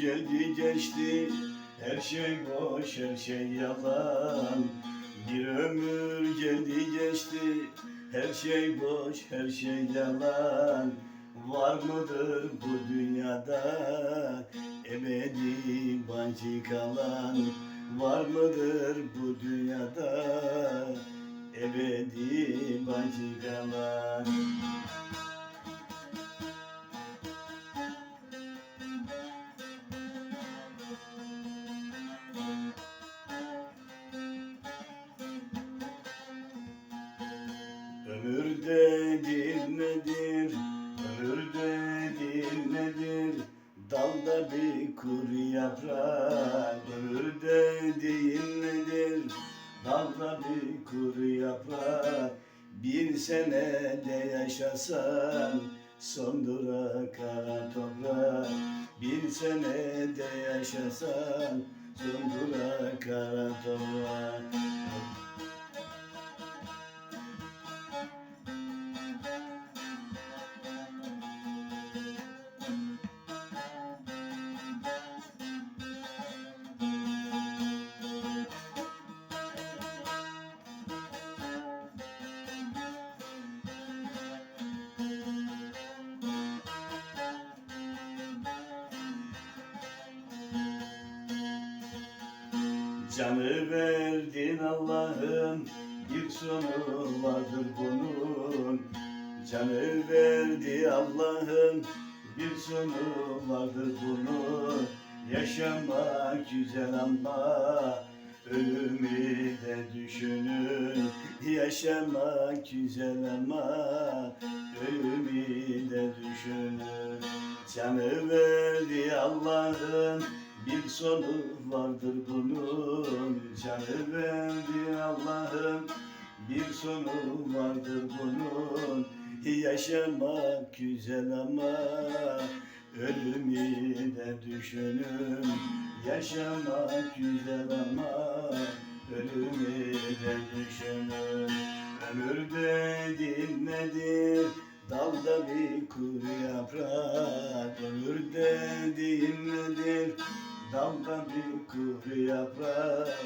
geldi geçti. Her şey boş her şey yalan. Bir ömür geldi geçti. Her şey boş her şey yalan. Var mıdır bu dünyada Ebedi bacı kalan? Var mıdır bu dünyada Ebedi bacı kalan Ömür dediğin nedir? Ömür dediğin nedir? Dalda bir kuru yaprak Ömür dediğin nedir? Dalda bir kuru yaprak Bir sene de yaşasan Sondura kara toprak Bir sene de yaşasan Sondura kara toprak Canı verdin Allah'ım. Bir sonu vardır bunun. Canı verdi Allah'ım. Bir sonu vardır bunun. Yaşamak güzel ama ölümü de düşünün. Yaşamak güzel ama ölümü de düşünün. Canı verdi Allah'ım bir sonu vardır bunun. Canı verdi Allah'ım bir sonu vardır bunun. Yaşamak güzel ama ölümü de düşünün Yaşamak güzel ama ölümü de düşünün Ömür dediğin? Dalda bir kuru yaprak. Ömür dediğin nedir? Dalda bir kuru yaprak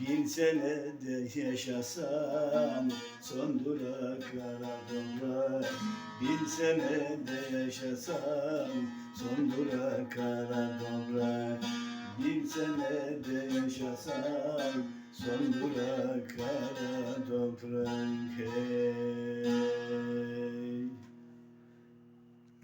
Bin sene de yaşasan Son durak kara toprak Bin sene de yaşasan Son durak